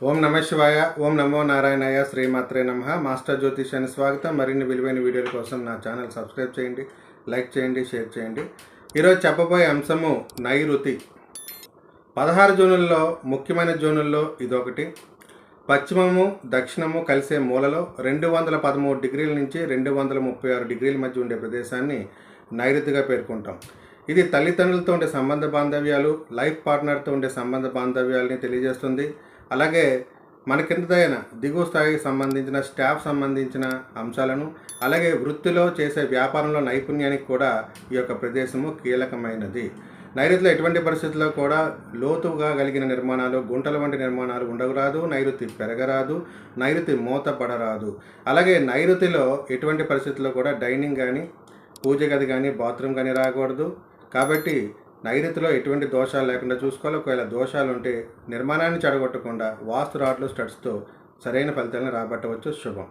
ఓం నమ శివాయ ఓం నమో నారాయణయ్య శ్రీమాత్రే నమ. మాస్టర్ జ్యోతిష్యాన్ని స్వాగతం. మరిన్ని విలువైన వీడియోల కోసం నా ఛానల్ సబ్స్క్రైబ్ చేయండి లైక్ చేయండి షేర్ చేయండి. ఈరోజు చెప్పబోయే అంశము నైరుతి. పదహారు జోనుల్లో ముఖ్యమైన జోనుల్లో ఇదొకటి. పశ్చిమము దక్షిణము కలిసే మూలలో రెండు వందల పదమూడు డిగ్రీల నుంచి రెండు వందల ముప్పై ఆరు డిగ్రీల మధ్య ఉండే ప్రదేశాన్ని నైరుతిగా పేర్కొంటాం. ఇది తల్లిదండ్రులతో ఉండే సంబంధ బాంధవ్యాలు లైఫ్ పార్ట్నర్తో ఉండే సంబంధ బాంధవ్యాలని తెలియజేస్తుంది. అలాగే మన కిందదైన దిగువ స్థాయికి సంబంధించిన స్టాఫ్ సంబంధించిన అంశాలను అలాగే వృత్తిలో చేసే వ్యాపారంలో నైపుణ్యానికి కూడా ఈ యొక్క ప్రదేశము కీలకమైనది. నైరుతిలో ఎటువంటి పరిస్థితుల్లో కూడా లోతుగా కలిగిన నిర్మాణాలు గుంటల వంటి నిర్మాణాలు ఉండరాదు నైరుతి పెరగరాదు నైరుతి మూతపడరాదు. అలాగే నైరుతిలో ఎటువంటి పరిస్థితుల్లో కూడా డైనింగ్ కానీ పూజ గది కానీ బాత్రూమ్ కానీ రాకూడదు. కాబట్టి నైరుతిలో ఎటువంటి దోషాలు లేకుండా చూసుకోవాలి. ఒకవేళ దోషాలు ఉంటే నిర్మాణాన్ని చెడగొట్టకుండా వాస్తు రాడ్లు స్టడ్స్తో సరైన ఫలితాలను రాబట్టవచ్చు. శుభం.